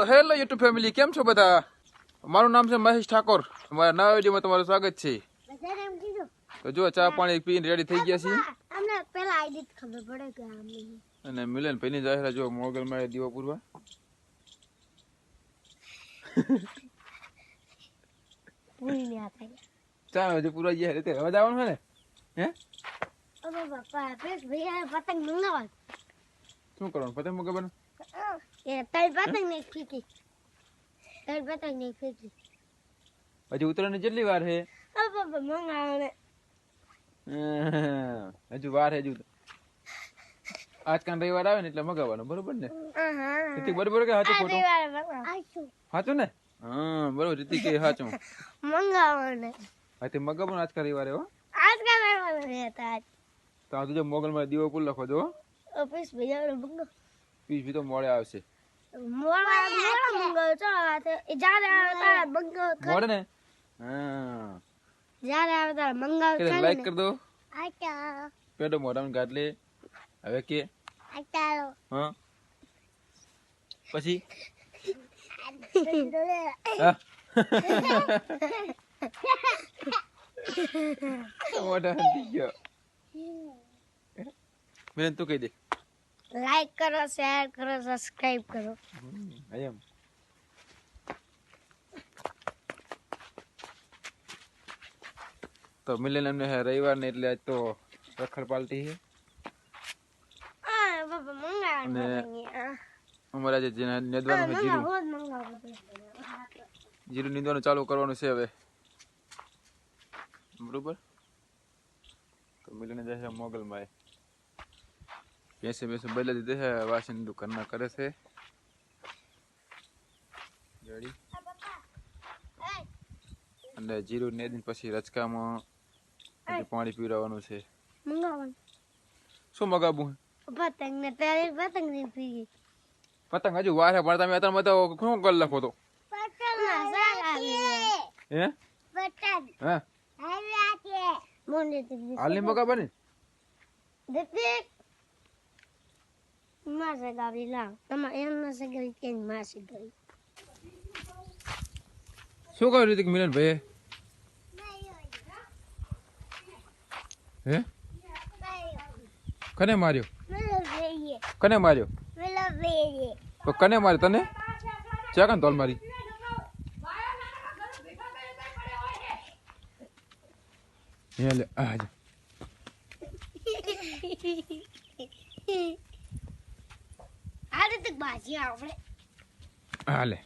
તો hello YouTube family કેમ છો બધા? મારું નામ છે મહેશ ઠાકોર. અમારા નવા વિડીયોમાં તમારું સ્વાગત છે. તો જો ચા પાણી પીને રેડી થઈ ગયા છીએ. અમને પેલા આઈડી ખબર પડે કે આમ અને મિલન ભાઈની જાહેરાત જો મોગલ મારે દીવો પૂરવા. ચા હજુ પૂરા ગયા રીતે હવે જવાનું છે ને? હે? પતંગ મંગાવા શું કરવાનું? પતંગ મગાવવાનું? એ તારી પતંગ ને ફીકી તારી પતંગ ને ફીકી હજી ઉતરવાની કેટલી વાર છે અરે બાપા મંગાવો ને હજુ વાર હજુ આજકાલ રવિવાર આવે ને એટલે મગાવવાનું બરોબર ને આહા. રીતિક બરોબર કે સાચું આ ખોટું રવિવારે મંગાવો. સાચું ને હા બરોબર રીતિક કે સાચું મંગાવો ને હા તે મગાવવાનું આજકાલ રવિવારે હો આજકાલ રવિવારે રહેતા આજ. તો આ તો જો મોગલ માં દીવો પૂર લખો જો ઓ પેસ ભૈયા મંગાવો પીસ બી તો મોડે આવશે લાઈક કર દો પેડો મોઢામાં ગાટલે હવે કે હા પછી મોઢા મેં ગયો બેન તું કહી દે લાઈક કરો શેર કરો સબસ્ક્રાઇબ કરો. એમ. તો મિલન અમને રવિવાર ને એટલે આજ તો રખડ પાલટી છે. આ બાબા મંગાવો અને ને અમારે જે નેદવાનું છે જીરું. જીરું નીંદવાનું ચાલુ કરવાનું છે હવે. બરોબર? તો મિલન જાય છે મોગલમાં. ભેંસે ભેંસે બદલા દીધે છે વાસણ દુકાનના કરે છે અને જીરું નેદીને પછી રચકામાં પાણી પીવડાવવાનું છે શું મગાવું પતંગ ને તારી પતંગ ને પીવી પતંગ હજુ વાર છે પણ તમે અત્યારે તો શું કર લખો તો પતંગ ના હે પતંગ હા આવ્યા છે મોને દીદી માસે ગાવી લાવ તમારે એમ ના સગાવી કે માસે ગઈ શું કહ્યું રીતિક મિલન ભાઈ હે કને માર્યો કને માર્યો તો કને માર્યો તને ચા કને તોલ મારી લે આ રીતે ભાજી આવડે. હાલે.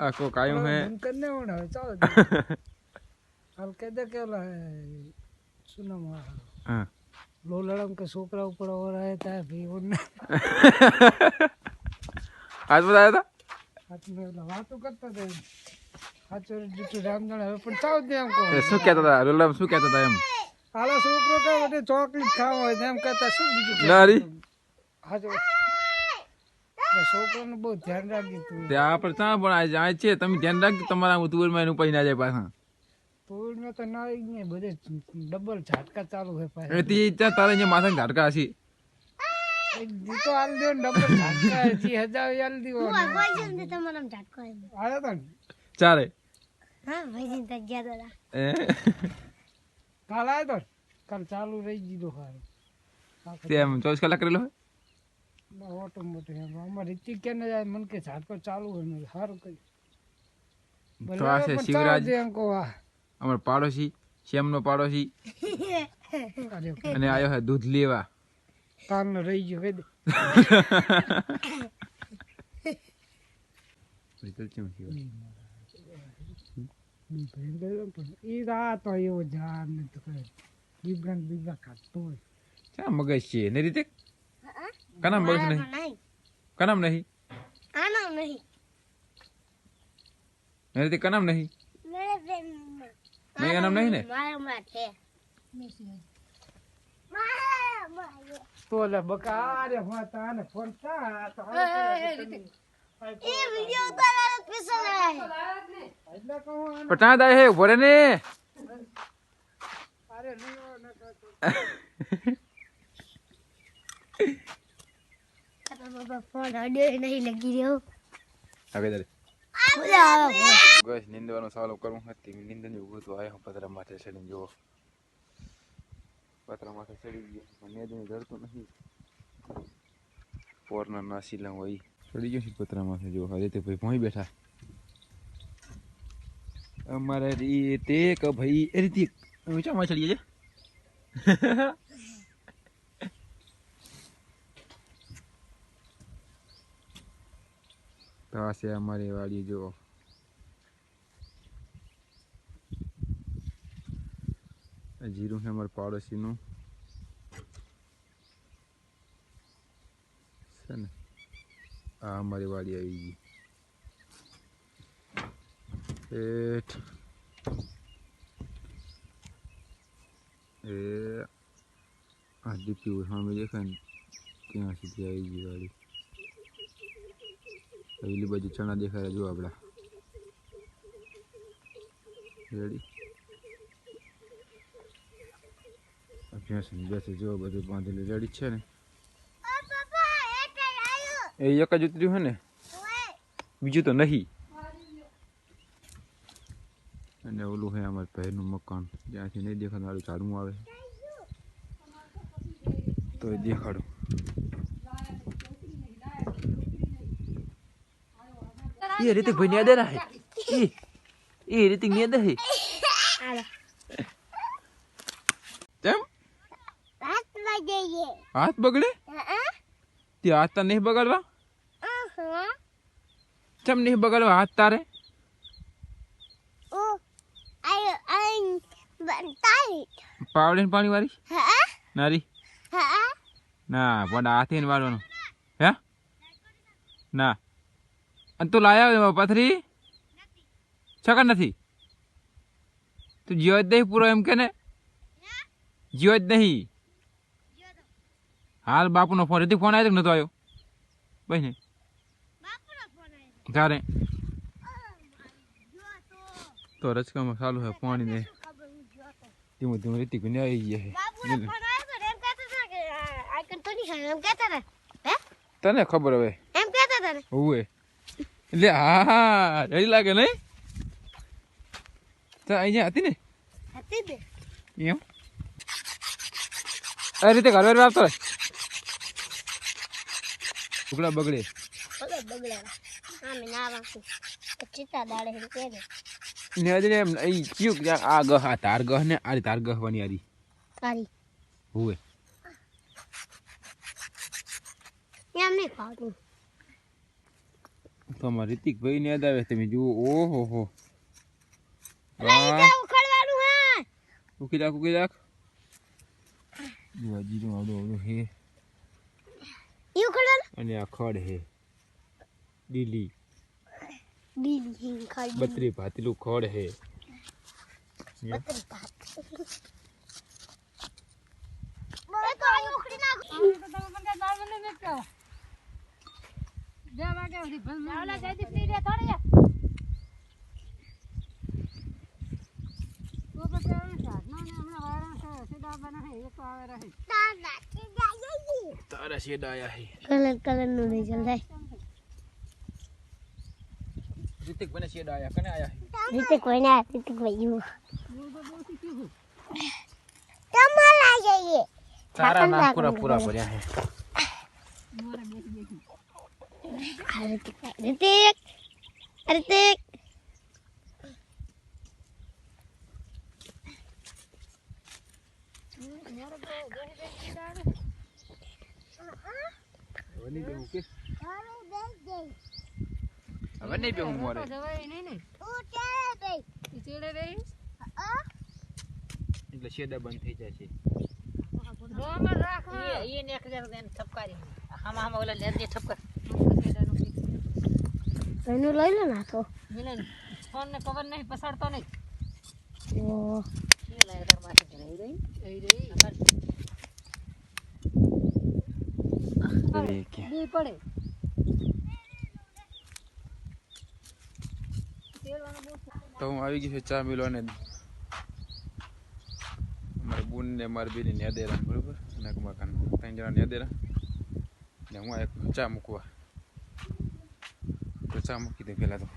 આખો કાયું હે. કરને હોણ હવે ચાલો. હલકે દે કેલા શું નામ હા. લોલાડામ કે છોકરા ઉપર ઓર આયા તા ભી ઉન આજ બતાયા તા? કરતા હવે પણ ચાવ એમ કો શું કહેતા હતા લોલાડામ શું કહેતા હતા એમ? આલા છોકરો કે વટે ચોકલેટ ખાવા હોય એમ કહેતા શું નારી હાચો છોકરાનું બહુ ધ્યાન રાખી તું. ત્યાં પણ ત્યાં પણ આ છે તમે ધ્યાન રાખજો તમારા ઉતુવરમાં એનું પડી જાય પાછા. તો ના આવી ને બધે ડબલ ઝાટકા ચાલુ હોય પાછા. એ તે ત્યાં તારે અહીંયા માથા ઝાટકા હશે. એક જીતો હાલ દે ને ડબલ ઝાટકા જી હજાર હાલ દીવો તમારો ઝાટકો તો ને? ચાલે. હા ભાઈ જન ગયા દાદા કાલ આવ્યો તો કાલ ચાલુ રહી દીધો હાલ તે એમ ચોવીસ કલાક કરેલો હોય ઓટો મોટો અમારે રીતિ કે ને જાય મન કે ઝાટકો ચાલુ હોય સારું કઈ તો આ છે શિવરાજ. એમ કહો અમારો પાડોશી શ્યામનો પાડોશી. અને આવ્યો હે દૂધ લેવા. કાલનો રહી ગયો કઈ ને બીબડા ખાતો ચા મગજ છે ને રીતે? કનામ મગજ નહીં? કનામ નહીં? નહીં. રીતે કનામ નહીં? નહીં એનામ નહીં ને? તો લે બકા અરે હું તાને ફોન તા તો એ વિડિયો ઉતારવાનો સ્પેશિયલ એટલે કહું આને પણ ત્યાં દાય હે ઊભો રે ને. અરે ન ફોન અડે નહીં લગી રહ્યો. આગળ બસ નીંદવાનું ચાલુ કરવું હતી નીંદન ઉભું તો આવ્યો પતરા માથે ચડી જુઓ પતરા માથે ચડી ગયો મને જ ધરતું નથી પોરના નાસીલા હોય ચડી ગયો છે પતરા માથે જો હવે તે ભાઈ ભોંય બેઠા અમારે રીતે કે ભાઈ એ રીતે ઊંચામાં ચડીએ છે આ છે અમારી વાડી જુઓ. જીરું છે અમારા પાડોશીનું. છે ને? આ અમારી વાડી આવી ગઈ. એઠ એ આ દીપી સામે દેખાય ને, ત્યાં સુધી આવી ગઈ વાડી. પેલી બાજુ ચણા દેખાય જો આપણા રેડી ભેંસ ભેંસ જો બધું બાંધેલી રેડી છે ને? એ એક જ ઉતર્યું હે ને? બીજું તો નહીં. અને ઓલું હે અમારા ભાઈનું મકાન. જ્યાંથી નહીં દેખાતું મારું ઝાડવું આવે. તો એ દેખાડું. એ રીતે ભાઈ ન્યા દે ના એ એ રીતે ન્યા દે હાલો તેમ રાત વાગીએ હાથ બગડે તે હાથ તાર નહીં બગડવા ચમ નહીં બગડવા હાથ તારે પાવડે પાણી વાળી હા નારી ના પણ હાથે ને વાળવાનું હે ના અને તું લાયા પથરી? છકર નથી. તું જીવો જ નહીં પૂરો એમ કે ને? જીવો જ નહીં. હાલ બાપુનો ફોન હતી ફોન આવ્યો કે નતો આવ્યો? બસ ને. જો તો રચકામાં ચાલુ છે પાણી ને. ધીમે ધીમે રીતિ ગુને આવી ગયા છે. તને ખબર હવે? એમ કહેતા હતા ને? એટલે હા હા રડી લાગે નહીં? તો અહીંયા હતી ને? એમ? એ રીતે ઘર આપતો ઢોકળા બગડે. આ ગહ આ તાર ગહ ને આ તાર ગહ બની આરી. તારી. હોવે. એમ નહીં તો અમારા રિતિક ભાઈ ને યાદ આવે તમે જુઓ. ઓહો હો. ઉકી રાખ ઉકી રાખ જો જીરું આવડો આવડો હે. અને આ ખડ હે. લીલી. બત્રી ભાતીલું ખડ હે. બત્રી ભાત મને તો આ ઉખડી નાખ તો તમે મને દાળ મને નથી કહેવા. બે વાગ્યા સુધી ભલ મને જયદીપની રે થોડી તો પછી હવે સાધનો ને હમણાં વાયરા છે, સીધા બના એક આવે રહે. તાના કે જાય તારા શેડ આયા હે કલર કલરનું નહીં જલ્દી રિતિક બને શેડ આયા કને આયા હે રીતે કોઈ ના રીતે કોઈ યુ તમારા જઈએ તારા નામ પૂરા પૂરા ભર્યા હે રિતિક રિતિક રિતિક વની બેહું કે હવે નહીં બેહું મોરે જવાય નહીં ને. ઈ ચેડે રહીશ. એટલે શેડા બંધ થઈ જાય છે રોમન રાખવા. એને એક હજાર એને ઠપકારી હામાં હામાં ઓલા લેજે ઠપકાર એનું લઈ લો ના તો. ફોન ને કવર નહીં પસાડતો નહીં. ઓ પડે. તો હું આવી ગયો છું ચા મિલો ને અમારે બુન ને મારી બેની નેદેરા બરોબર? નગ મકાન ત્રણ જણા નેદેરા ને હું એક ચા મૂકવા. તો ચા મૂકી દે પેલા તો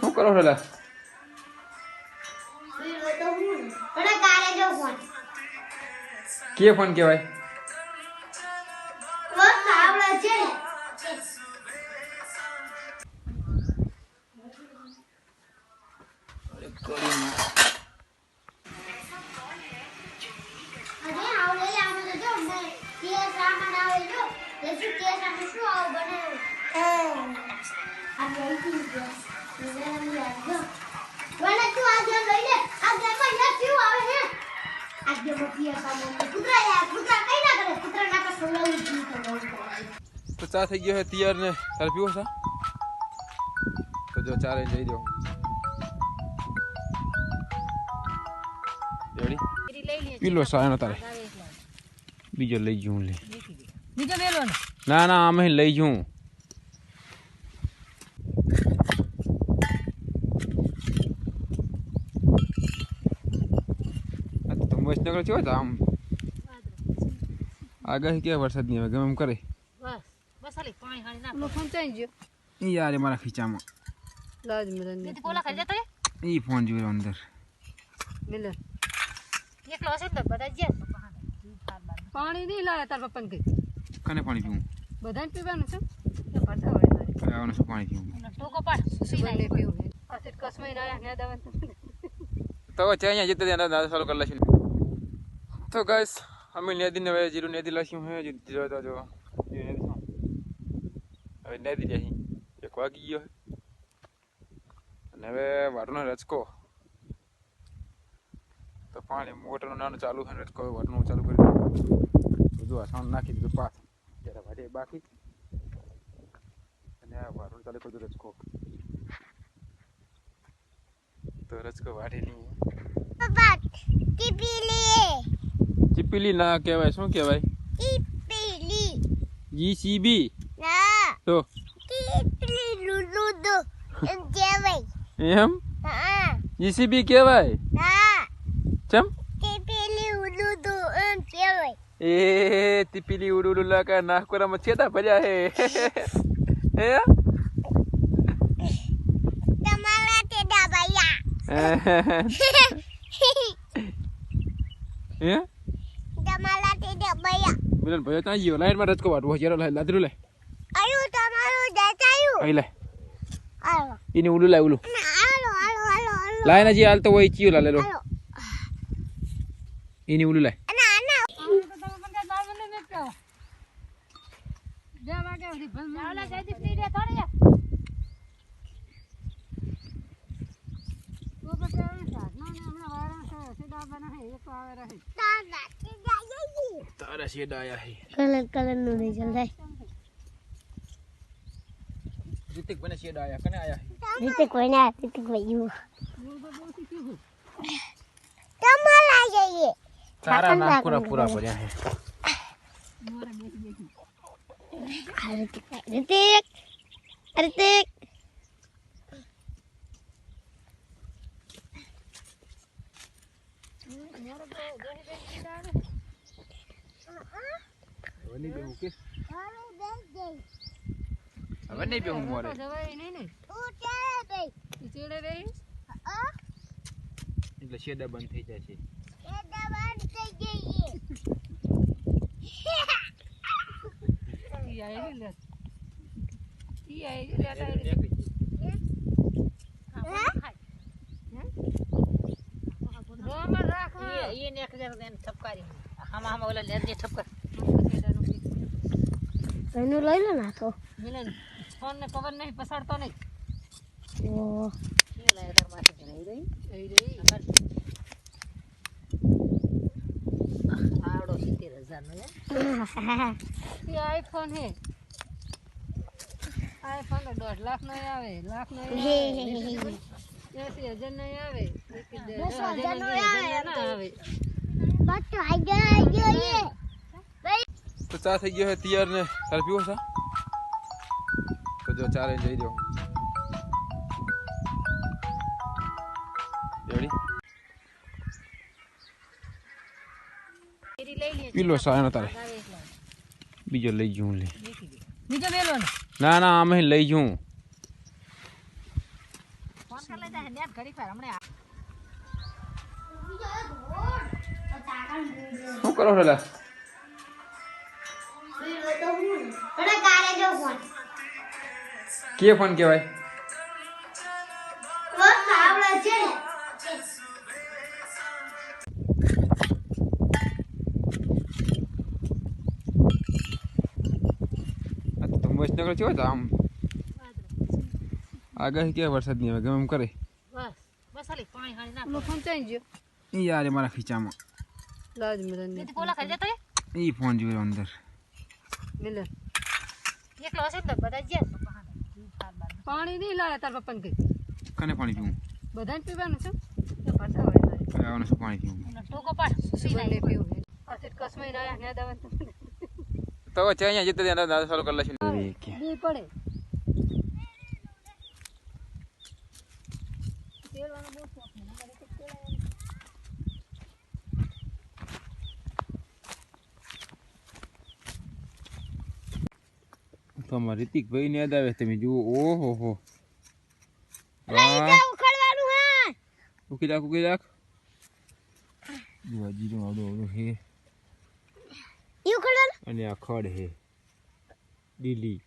શું કરો છો કે ફોન કહેવાય ચા થઈ ગયો છે તિયર ને તારે પીવો છે તો જો ચાલે જઈ દો પીલો સા લઈ લે પીલો સાયનો તારે? બીજો લઈ જઉં લે. બીજો વેલો ના ના અમે લઈ જઉં વૈષ્ણગર છે આમ. આગાહી કે વરસાદ નહીં આવે ગમે એમ કરે. બસ ફોન ફંચાઈ ગયો ઈ યાર એ મારા ખીચામાં લાજ મિલન તેથી પોલા ખાઈ જતો ઈ ફોન રહ્યો અંદર મિલન એકલો હશે ને તો બધા જ્યાં પાણી નહીં લાવે તાર પપ્પાને કઈ કને પાણી પીવું બધાને પીવાનું છે તો મારે કઈ આવવાનું શું પાણી પીવું ટોકો પાડ નાખ પીવું તો કસમાઈ ના ને દવા તો ત્યાં અહીંયા જતા ત્યાં દાદા સારું કરી લઈશું તો ગાઈસ અમે નદીને હવે જીરું નદી લખ્યું હે જીરો તો જો નદી. હવે નદી રહી એક વાગી ગયો. અને હવે વાટનો રચકો તો પાણી મોટરનું નાનું ચાલુ છે ને રચકો વાટનું ચાલુ કરી બધું આસાન નાખી દીધું પાછ ત્યારે વાટે બાકી અને આ વાટનું ચાલુ કરી રચકો તો રચકો વાટેલી ચીપીલી ના કહેવાય. શું કહેવાય? જીસીબી તો? એમ? જીસીબી કેવાય ચમ? એ તીપીલી ઉડુ લાકા નાખકોરામાં છેતા ભર્યા હે. હે? હે? મિલન તા યો લાઈનમાં રચકો વાટવો જેરો લાઈ લાદરું લે. અહીં લે એની ઉલું લાય ઉલું લાઈન હજી હાલતો હોય ચિયો લાલે લો એની ઉલું લાય. ની તારા શેડા આયા હે. કલર કલરનું નહીં જલ્દી રિતિક બને શેડ આયા કને આયા હે રીતે કોઈ ના રીતે કોઈ યુ તમારા જઈએ તારા નાખકોરા પૂરા ભર્યા હે રિતિક રિતિક વની બેહું કે હવે નહીં બેહું મોરે. જવાય નહીં ને. ચેડે બેહીશ એટલે શેડા બંધ થઈ જાય છે. ઈ આઈ લે. ઈ આઈ લે તા રોમર રાખ એ એ ને એક જણ એને ઠપકારી હામા હામા ઓલા લેજે ઠપકર એનું લઈ લે ના તો. મિલન. ફોન ને કવર નહીં પસાડતો નહીં. ઓ એ લાય તાર માથે જણાઈ રહી એ રહી અમાર આવડો સિત્તેર હજાર નો એ આઈફોન હે આઈફોન તો દોઢ લાખ નો આવે. લાખ નો એસી હજાર નો આવે દસ હજાર નો ના આવે. બસ તો આઈ ગયો આઈ ગયો એ તો ચા થઈ ગયો છે તૈયાર ને. તારે પીવો છે? તો જો ચાલે જઈ દો. પીલો સાયનો તારે. બીજો લઈ જઉં લે. બીજો મેલો ના ના અમે લઈ જઉં ફોન કરી લેતા હે નેટ ઘડી વાર હમણાં શું કરો છો લા? અરે કાલે જો ફોન. કે ફોન કહેવાય? તો ધુમ્મસનગર કેવો છે આમ? આગળ કે વરસાદ નહીં આવે ગમે એમ કરે? બસ બસ હાલી પાણી હાણી નાખ. ફોન ચાઈ ગયો. ઈ યાર મારા ખીચામાં. ઈ ફોન જોયો અંદર. એકલો હશે ને તો બધા. પાણી નહીં લાવે તાર પપ્પાને કઈ કને પાણી પીવું? બધાને પીવાનું છે. આવવાનું પાણી પીવું. ટોકો પાડ સુઈ પીવું. પાછળ કસમાઈ રહ્યા ને દાવા તો છે અહીંયા જતા દાદા ચાલુ કરી લેશું. કે પડે. તો અમારા રિતિકભાઈ ને યાદ આવે તમે જુઓ. ઓહો હો. ઉકી રાખ ઉકી રાખ જુઓ જીરું આવડું આવડું હે. અને આ ખડ હે. લીલી.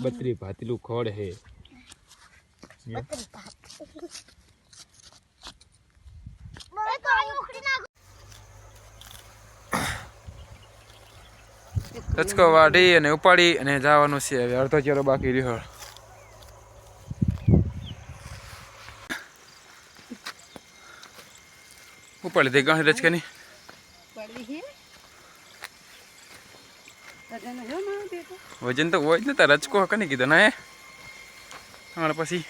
બત્રી ભાતલું ખડ હે. મને તો ઉખડી વાઢી અને ઉપાડી અને જવાનું છે હવે. અડધો ચેરો બાકી રહ્યો. ઉપાડી દે ગાંઠ રચકાની વજન તો હોય જ ને તાર રચકો કને કીધો ના એ હમણાં પછી.